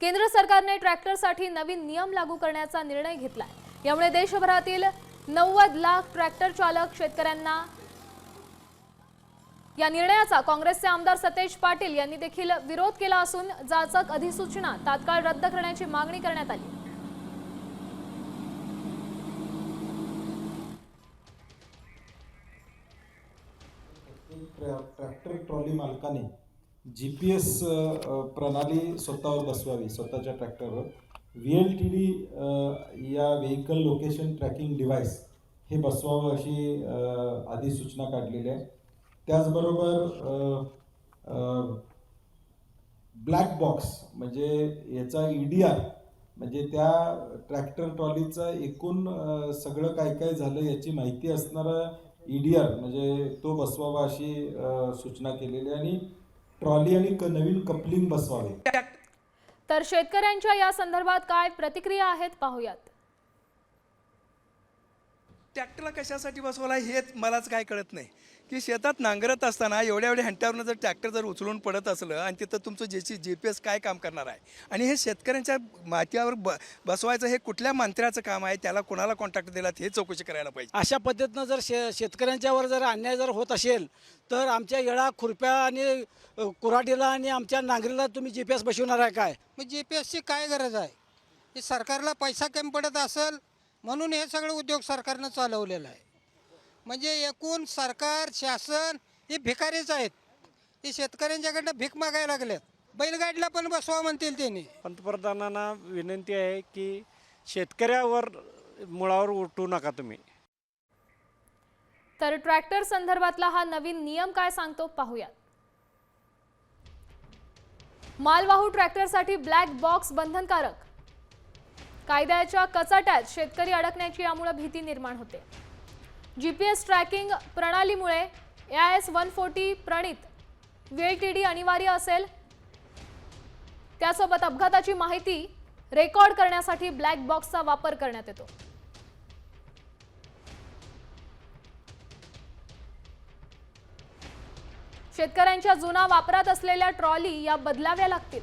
केंद्र सरकारने ट्रॅक्टरसाठी नवीन नियम लागू करण्याचा निर्णय घेतला यामुळे देशभरातील नव्वद लाख ट्रॅक्टर चालक शेतकऱ्यांना या निर्णयाचा काँग्रेसचे आमदार सतेज पाटील यांनी देखील विरोध केला असून जाचक अधिसूचना तात्काळ रद्द करण्याची मागणी करण्यात आली. ट्रॅक्टर ट्रॉली मालकाने जी पी एस प्रणाली स्वतःवर बसवावी स्वतःच्या ट्रॅक्टरवर व्ही एल टी डी या व्हेकल लोकेशन ट्रॅकिंग डिव्हाइस हे बसवावं अशी आधी सूचना काढलेली आहे. त्याचबरोबर ब्लॅक बॉक्स म्हणजे याचा ई डी आर म्हणजे त्या ट्रॅक्टर ट्रॉलीचं एकूण सगळं काय काय झालं याची माहिती असणारा ई डी आर म्हणजे तो बसवावा अशी सूचना केलेली आहे. आणि ट्रॉली आणि नवीन कपलिंग बसवावे. तर शेतकऱ्यांच्या या संदर्भात काय प्रतिक्रिया आहेत पाहूयात. ट्रॅक्टरला कशासाठी बसवला हेच मलाच काय कळत नाही. की शेतात नांगरत असताना एवढ्या एवढ्या हंट्यावरनं जर ट्रॅक्टर जर उचलून पडत असलं आणि तिथं तुमचं ज्याची जी पी एस काय काम करणार आहे? आणि हे शेतकऱ्यांच्या माथ्यावर ब बसवायचं हे कुठल्या मंत्र्याचं काम आहे? त्याला कोणाला कॉन्ट्रॅक्ट दिला हे चौकशी करायला पाहिजे. अशा पद्धतीनं जर शे शेतकऱ्यांच्यावर जर अन्याय जर होत असेल तर आमच्या येळा खुरप्या आणि अ, कुऱ्हाडीला आणि आमच्या नांगरीला तुम्ही जी पी एस बसवणार आहे काय? मग जी पी एसची काय गरज आहे? की सरकारला पैसा कमी पडत असेल म्हणून हे सगळं उद्योग सरकारनं चालवलेलं आहे. म्हणजे एकूण सरकार शासन हे भिकारीच आहेत. हे शेतकऱ्यांच्याकडनं भीक मागायला लागल्यात बैलगाडीला पण बसवा म्हणतील त्यांनी. पंतप्रधानांना विनंती आहे की शेतकऱ्यावर मुळावर उठू नका तुम्ही. तर ट्रॅक्टर संदर्भातला हा नवीन नियम काय सांगतो पाहूयात. मालवाहू ट्रॅक्टरसाठी ब्लॅक बॉक्स बंधनकारक. कायद्याच्या कचाट्यात शेतकरी अडकण्याची यामुळे भीती निर्माण होते. जीपीएस ट्रॅकिंग प्रणालीमुळे ए एस वन फोर्टी प्रणित व्हीएलटीडी अनिवार्य असेल. त्यासोबत अपघाताची माहिती रेकॉर्ड करण्यासाठी ब्लॅक बॉक्सचा वापर करण्यात येतो. शेतकऱ्यांच्या जुना वापरात असलेल्या ट्रॉली या बदलाव्या लागतील.